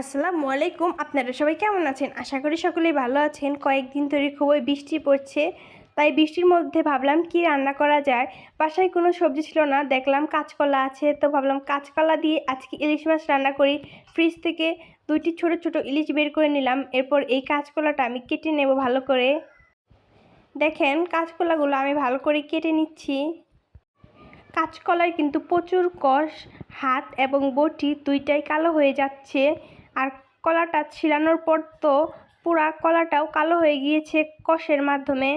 আসসালামু আলাইকুম, আপনারা সবাই কেমন আছেন? আশা করি সকলেই ভালো আছেন। কয়েকদিন ধরে খুবই বৃষ্টি পড়ছে, তাই বৃষ্টির মধ্যে ভাবলাম কি রান্না করা যায়? বাসায় কোনো সবজি ছিল না, দেখলাম কাঁচকলা আছে, তো ভাবলাম কাঁচকলা দিয়ে আজকে ইলিশ মাছ রান্না করি। ফ্রিজ থেকে দুইটি ছোট ছোট ইলিশ বের করে নিলাম, এরপর এই কাঁচকলাটা আমি কেটে নেব ভালো করে। দেখেন, কাঁচকলাগুলো আমি ভালো করে কেটে নিচ্ছি। কাঁচকলায় কিন্তু প্রচুর কষ, হাত এবং বটি দুইটাই কালো হয়ে যাচ্ছে। আর কলাটা ছিলানোর পর তো পুরা কলাটাও কালো হয়ে গিয়েছে কষের মাধ্যমে।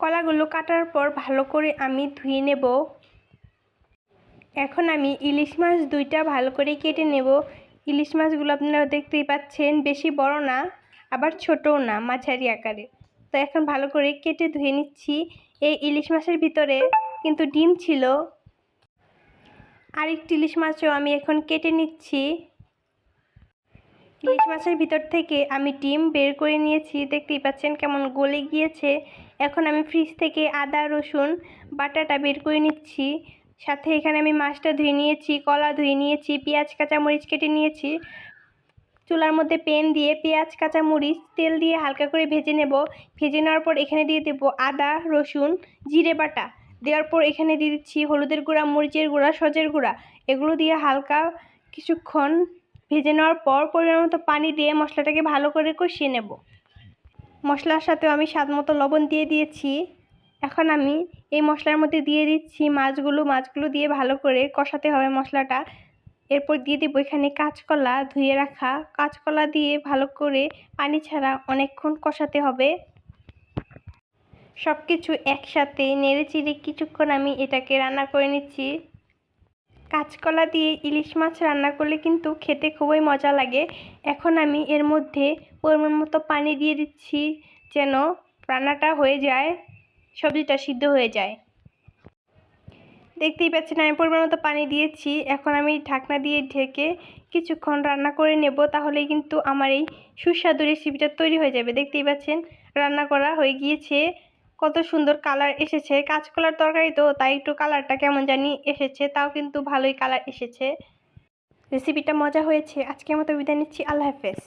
কলাগুলো কাটার পর ভালো করে আমি ধুয়ে নেব। এখন আমি ইলিশ মাছ দুইটা ভালো করে কেটে নেব। ইলিশ মাছগুলো আপনারা দেখতেই পাচ্ছেন বেশি বড় না, আবার ছোটও না, মাঝারি আকারে। তো এখন ভালো করে কেটে ধুয়ে নিচ্ছি এই ইলিশ মাছের ভিতরে, কিন্তু ডিম ছিল। আরেকটি ইলিশ মাছও আমি এখন কেটে নিচ্ছি। ইলিশ মাছের ভিতর থেকে আমি ডিম বের করে নিয়েছি। দেখতেই পাচ্ছেন কেমন গলে গিয়েছে। এখন আমি ফ্রিজ থেকে আদা, রসুন, বাটাটা বের করে নিচ্ছি। সাথে এখানে আমি মাছটা ধুয়ে নিয়েছি, কলা ধুয়ে নিয়েছি, পেঁয়াজ, কাঁচামরিচ কেটে নিয়েছি। চুলার মধ্যে পেন দিয়ে পেঁয়াজ, কাঁচামরিচ, তেল দিয়ে হালকা করে ভেজে নেব। ভেজে নেওয়ার পর এখানে দিয়ে দেবো আদা, রসুন, জিরে বাটা। দেওয়ার পর এখানে দিয়ে দিচ্ছি হলুদের গুঁড়া, মরিচের গুঁড়া, সজের গুঁড়া। এগুলো দিয়ে হালকা কিছুক্ষণ ভেজে নেওয়ার পর পরিমাণ মতো পানি দিয়ে মশলাটাকে ভালো করে কষিয়ে নেব। মশলার সাথেও আমি স্বাদ মতো লবণ দিয়ে দিয়েছি। এখন আমি এই মশলার মধ্যে দিয়ে দিচ্ছি মাছগুলো। মাছগুলো দিয়ে ভালো করে কষাতে হবে মশলাটা। এরপর দিয়ে দেবো এখানে কাঁচকলা ধুয়ে রাখা। কাঁচকলা দিয়ে ভালো করে পানি ছাড়া অনেকক্ষণ কষাতে হবে। সব কিছু একসাথে নেড়ে চিড়ে কিছুক্ষণ আমি এটাকে রান্না করে নিচ্ছি। কাঁচকলা দিয়ে ইলিশ মাছ রান্না করলে কিন্তু খেতে খুবই মজা লাগে। এখন আমি এর মধ্যে পরিমাণ মতো পানি দিয়ে দিচ্ছি যেন রান্নাটা হয়ে যায়, সবজিটা সিদ্ধ হয়ে যায়। দেখতেই পাচ্ছেন আমি পরিমাণ মতো পানি দিয়েছি। এখন আমি ঢাকনা দিয়ে ঢেকে কিছুক্ষণ রান্না করে নেব, তাহলেই কিন্তু আমার এই সুস্বাদু রেসিপিটা তৈরি হয়ে যাবে। দেখতেই পাচ্ছেন, রান্না করা হয়ে গিয়েছে। কত সুন্দর কালার এসেছে। কাঁচকলার তরকারি তো, তাই একটু কালারটা কেমন জানি এসেছে, তাও কিন্তু ভালোই কালার এসেছে। রেসিপিটা মজা হয়েছে। আজকের মতো বিদায় নিচ্ছি। আল্লাহ হাফেজ।